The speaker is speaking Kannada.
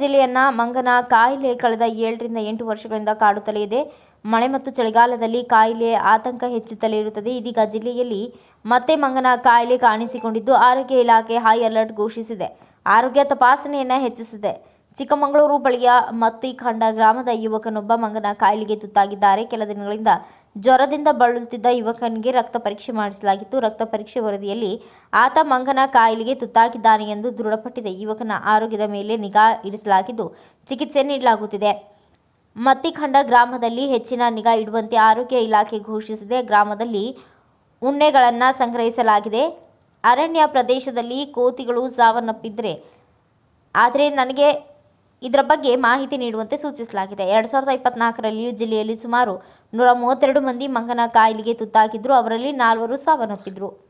ಜಿಲ್ಲೆಯನ್ನ ಮಂಗನ ಕಾಯಿಲೆ ಕಳೆದ ಏಳರಿಂದ ಎಂಟು ವರ್ಷಗಳಿಂದ ಕಾಡುತ್ತಲೇ ಇದೆ. ಮಳೆ ಮತ್ತು ಚಳಿಗಾಲದಲ್ಲಿ ಕಾಯಿಲೆ ಆತಂಕ ಹೆಚ್ಚುತ್ತಲೇ ಇರುತ್ತದೆ. ಇದೀಗ ಜಿಲ್ಲೆಯಲ್ಲಿ ಮತ್ತೆ ಮಂಗನ ಕಾಯಿಲೆ ಕಾಣಿಸಿಕೊಂಡಿದ್ದು, ಆರೋಗ್ಯ ಇಲಾಖೆ ಹೈ ಅಲರ್ಟ್ ಘೋಷಿಸಿದೆ. ಆರೋಗ್ಯ ತಪಾಸಣೆಯನ್ನ ಹೆಚ್ಚಿಸಿದೆ. ಚಿಕ್ಕಮಗಳೂರು ಬಳಿಯ ಮತ್ತಿಖಂಡ ಗ್ರಾಮದ ಯುವಕನೊಬ್ಬ ಮಂಗನ ಕಾಯಿಲೆಗೆ ತುತ್ತಾಗಿದ್ದಾರೆ. ಕೆಲ ದಿನಗಳಿಂದ ಜ್ವರದಿಂದ ಬಳಲುತ್ತಿದ್ದ ಯುವಕನಿಗೆ ರಕ್ತ ಪರೀಕ್ಷೆ ಮಾಡಿಸಲಾಗಿತ್ತು. ರಕ್ತ ಪರೀಕ್ಷೆ ವರದಿಯಲ್ಲಿ ಆತ ಮಂಗನ ಕಾಯಿಲೆಗೆ ತುತ್ತಾಗಿದ್ದಾನೆ ಎಂದು ದೃಢಪಟ್ಟಿದೆ. ಯುವಕನ ಆರೋಗ್ಯದ ಮೇಲೆ ನಿಗಾ ಇರಿಸಲಾಗಿದ್ದು ಚಿಕಿತ್ಸೆ ನೀಡಲಾಗುತ್ತಿದೆ. ಮತ್ತಿಖಂಡ ಗ್ರಾಮದಲ್ಲಿ ಹೆಚ್ಚಿನ ನಿಗಾ ಇಡುವಂತೆ ಆರೋಗ್ಯ ಇಲಾಖೆ ಘೋಷಿಸಿದೆ. ಗ್ರಾಮದಲ್ಲಿ ಉಣ್ಣೆಗಳನ್ನು ಸಂಗ್ರಹಿಸಲಾಗಿದೆ. ಅರಣ್ಯ ಪ್ರದೇಶದಲ್ಲಿ ಕೋತಿಗಳು ಸಾವನ್ನಪ್ಪಿದ್ರೆ, ಆದರೆ ನನಗೆ ಇದರ ಬಗ್ಗೆ ಮಾಹಿತಿ ನೀಡುವಂತೆ ಸೂಚಿಸಲಾಗಿದೆ. ಎರಡು ಸಾವಿರದ ಇಪ್ಪತ್ನಾಲ್ಕರಲ್ಲಿಯೂ ಜಿಲ್ಲೆಯಲ್ಲಿ ಸುಮಾರು ನೂರ ಮೂವತ್ತೆರಡು ಮಂದಿ ಮಂಗನ ಕಾಯಿಲೆಗೆ ತುತ್ತಾಗಿದ್ದರು. ಅವರಲ್ಲಿ ನಾಲ್ವರು ಸಾವನ್ನಪ್ಪಿದ್ರು.